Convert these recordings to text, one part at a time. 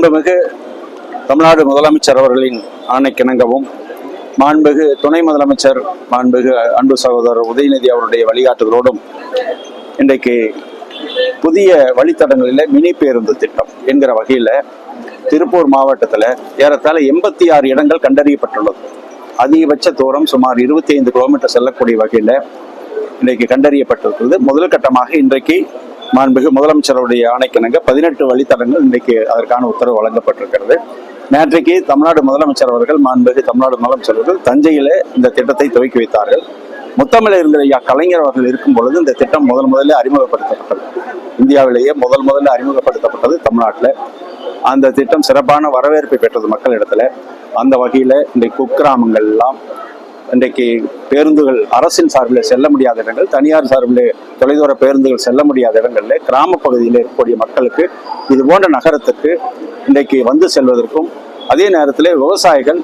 மாண்புமிகு தமிழ்நாடு முதலமைச்சர் அவர்களின் ஆணைக்கிணங்கவும் மாண்புகு துணை முதலமைச்சர் மாண்புகு அன்பு சகோதரர் உதயநிதி அவருடைய வழிகாட்டுதலோடும் இன்றைக்கு புதிய வழித்தடங்களில் மினி பேருந்து திட்டம் என்கிற வகையில் திருப்பூர் மாவட்டத்தில் ஏறத்தாழ எண்பத்தி ஆறு இடங்கள் கண்டறியப்பட்டுள்ளது. அதிகபட்ச தூரம் சுமார் இருபத்தி ஐந்து கிலோமீட்டர் செல்லக்கூடிய வகையில் இன்றைக்கு கண்டறியப்பட்டிருக்கிறது. முதல் கட்டமாக இன்றைக்கு மாண்புமிகு முதலமைச்சருடைய ஆணைக்கிணங்க பதினெட்டு வழித்தடங்கள் இன்றைக்கு அதற்கான உத்தரவு வழங்கப்பட்டிருக்கிறது. நேற்றைக்கு தமிழ்நாடு முதலமைச்சர் அவர்கள் மாண்புமிகு தமிழ்நாடு முதலமைச்சர் அவர்கள் தஞ்சையிலே இந்த திட்டத்தை துவக்கி வைத்தார்கள். முத்தமிழ் இருந்த ஐயா கலைஞர் அவர்கள் இருக்கும் பொழுது இந்த திட்டம் முதல் முதலில் அறிமுகப்படுத்தப்பட்டது. இந்தியாவிலேயே முதல் முதல்ல அறிமுகப்படுத்தப்பட்டது தமிழ்நாட்டில். அந்த திட்டம் சிறப்பான வரவேற்பை பெற்றது மக்களிடத்துல. அந்த வகையில் இந்த குக்கிராமங்கள் எல்லாம் இன்றைக்கு பேருந்துகள் அரசின் சார்பில் செல்ல முடியாத இடங்கள் தனியார் சார்பில் தொலைதூர பேருந்துகள் செல்ல முடியாத இடங்களில் கிராம பகுதியில் இருக்கக்கூடிய மக்களுக்கு இது போன்ற நகரத்துக்கு இன்றைக்கு வந்து செல்வதற்கும் அதே நேரத்தில் விவசாயிகள்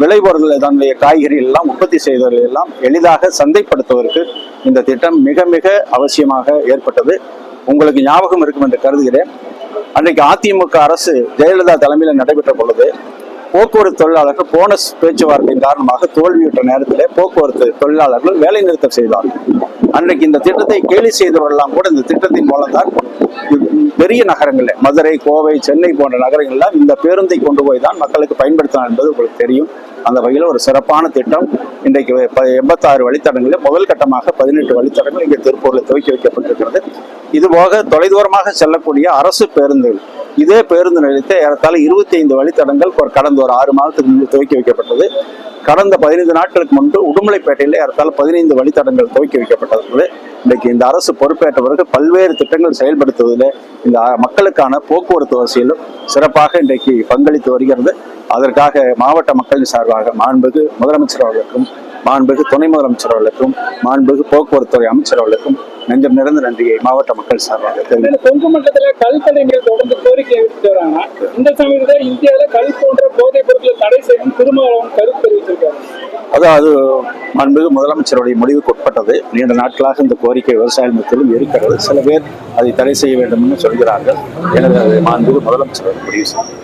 விளைபொருள் தன்னுடைய காய்கறிகள் எல்லாம் உற்பத்தி செய்தவர்கள் எல்லாம் எளிதாக சந்தைப்படுத்துவதற்கு இந்த திட்டம் மிக மிக அவசியமாக ஏற்பட்டது. உங்களுக்கு ஞாபகம் இருக்கும் என்று கருதுகிறேன். அன்றைக்கு அதிமுக அரசு ஜெயலலிதா தலைமையில் நடைபெற்ற பொழுது போக்குவரத்து தொழிலாளர்கள் போனஸ் பேச்சுவார்த்தையின் காரணமாக தோல்வியுற்ற நேரத்திலே போக்குவரத்து தொழிலாளர்கள் வேலை நிறுத்தம் செய்தார்கள் அன்றைக்கு இந்த திட்டத்தை கேலி செய்தவர்கள்லாம் கூட இந்த திட்டத்தின் மூலம்தான் பெரிய நகரங்களில் மதுரை கோவை சென்னை போன்ற நகரங்கள்ல இந்த பேருந்தை கொண்டு போய் தான் மக்களுக்கு பயன்படுத்தலாம் என்பது உங்களுக்கு தெரியும். அந்த வகையில் ஒரு சிறப்பான திட்டம். இன்றைக்கு ப- எண்பத்தாறு வழித்தடங்களில் முதல் கட்டமாக பதினெட்டு வழித்தடங்கள் இங்கே திருப்பூரில் துவக்கி வைக்கப்பட்டிருக்கிறது. இதுபோக தொலைதூரமாக செல்லக்கூடிய அரசு பேருந்துகள் இதே பேருந்து நிலையத்தை ஏறத்தாழ இருபத்தி ஐந்து வழித்தடங்கள் ஒரு கடந்த ஒரு ஆறு மாதத்துக்கு முன்பு துவக்கி வைக்கப்பட்டது. கடந்த பதினைந்து நாட்களுக்கு முன்பு உடுமலைப்பேட்டையில் ஏறத்தாழ பதினைந்து வழித்தடங்கள் துவக்கி வைக்கப்பட்டது. இன்றைக்கு இந்த அரசு பொறுப்பேற்ற பிறகு பல்வேறு திட்டங்கள் செயல்படுத்துவதில் இந்த மக்களுக்கான போக்குவரத்து வசதியிலும் சிறப்பாக இன்றைக்கு பங்களித்து வருகிறது. அதற்காக மாவட்ட மக்களின் சார்பாக மாண்புகு முதலமைச்சர் அவர்களுக்கும் மாண்புகு துணை முதலமைச்சர் அவர்களுக்கும் மாண்புகு போக்குவரத்துறை அமைச்சர் அவர்களுக்கும் நெஞ்சம் நிறந்த நன்றியை மாவட்ட மக்கள் சார்பாக தெரிவித்துக் இந்த கொங்கு மண்டலத்துல கல்கடைகள் தொடர்ந்து கோரிக்கை விடுத்து வராங்க இந்த சமயத்தில் இந்தியாவில் கல் போன்ற போதைப் பொருட்களை தடை செய்யும் திருமாவளவன் கருத்து தெரிவிச்சிருக்காரு அதாவது மாண்புகு முதலமைச்சருடைய முடிவுக்கு உட்பட்டது. நீண்ட நாட்களாக இந்த கோரிக்கை விவசாய மத்தியிலும் இருக்கிறது. சில பேர் அதை தடை செய்ய வேண்டும் என்று சொல்கிறார்கள். எனவே அதை மாண்புகு முதலமைச்சர் முடிவு செய்யும்